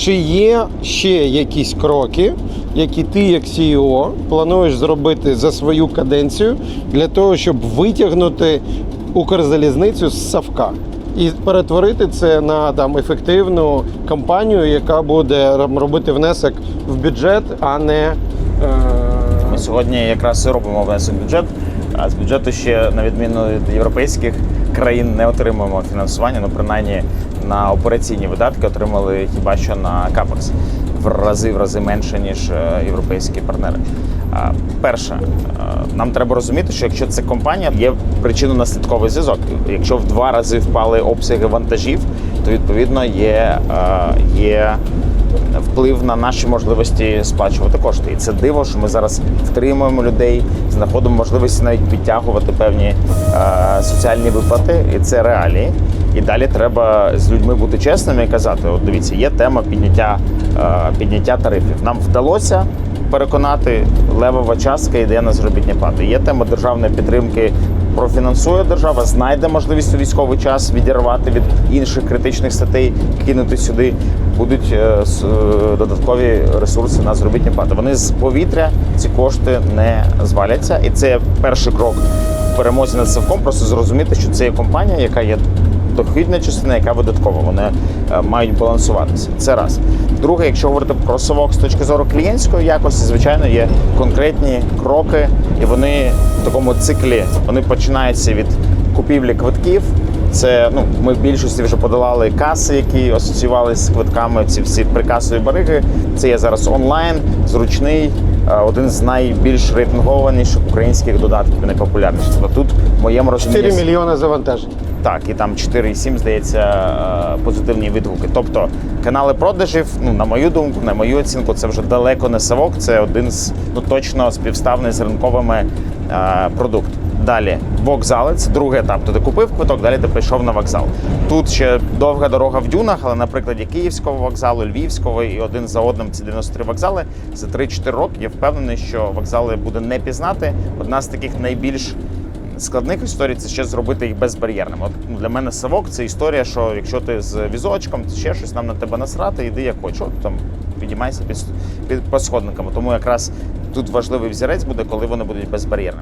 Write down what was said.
Чи є ще якісь кроки, які ти, як CEO, плануєш зробити за свою каденцію для того, щоб витягнути Укрзалізницю з Савка і перетворити це на там ефективну компанію, яка буде робити внесок в бюджет, а не е, Ми сьогодні якраз і робимо внесок в бюджет. А з бюджету ще, на відміну від європейських країн, не отримуємо фінансування. Ну, принаймні на операційні видатки отримали хіба що на капекс в рази в рази менше ніж е, європейські партнери. Перше, е, нам треба розуміти, що якщо це компанія, є причинно-наслідковий зв'язок. Якщо в два рази впали обсяги вантажів, то відповідно є, е, є вплив на наші можливості сплачувати кошти. І це диво, що ми зараз втримуємо людей, знаходимо можливості навіть підтягувати певні е, соціальні виплати, і це реалії. І далі треба з людьми бути чесними і казати: от дивіться, є тема підняття, е, підняття тарифів. Нам вдалося переконати, левова частка йде на заробітні плати. Є тема державної підтримки. Профінансує держава, знайде можливість у військовий час відірвати від інших критичних статей, кинути сюди. Будуть е, е, додаткові ресурси на заробітні плати. Вони з повітря ці кошти не зваляться, і це перший крок в перемозі над Савком. Просто зрозуміти, що це є компанія, яка є дохідна частина, яка видаткова. Вони е, мають балансуватися. Це раз. Друге, якщо говорити про совок з точки зору клієнтської якості, звичайно, є конкретні кроки, і вони в такому циклі вони починаються від купівлі квитків. Це ну ми в більшості вже подолали каси, які асоціювалися з квитками. Ці всі прикасові бариги. Це є зараз онлайн, зручний, е, один з найбільш рейтингованіших українських додатків, найпопулярніших. Тобто тут в моєму 4 мільйони завантажень. так, і там 4,7, здається, е, позитивні відгуки. Тобто канали продажів, ну на мою думку, на мою оцінку, це вже далеко не савок. Це один з ну точно співставний з ринковими е, продукт. Далі вокзали, це другий етап. Ти купив квиток, далі ти прийшов на вокзал. Тут ще довга дорога в дюнах, але на прикладі Київського вокзалу, Львівського і один за одним ці 93 вокзали за 3-4 роки. Я впевнений, що вокзали буде не пізнати. Одна з таких найбільш складних історій це ще зробити їх безбар'єрними. От ну, для мене совок це історія, що якщо ти з візочком, ще щось нам на тебе насрати, йди як. От, там підіймайся під, під по сходникам. Тому якраз тут важливий взірець буде, коли вони будуть безбар'єрними.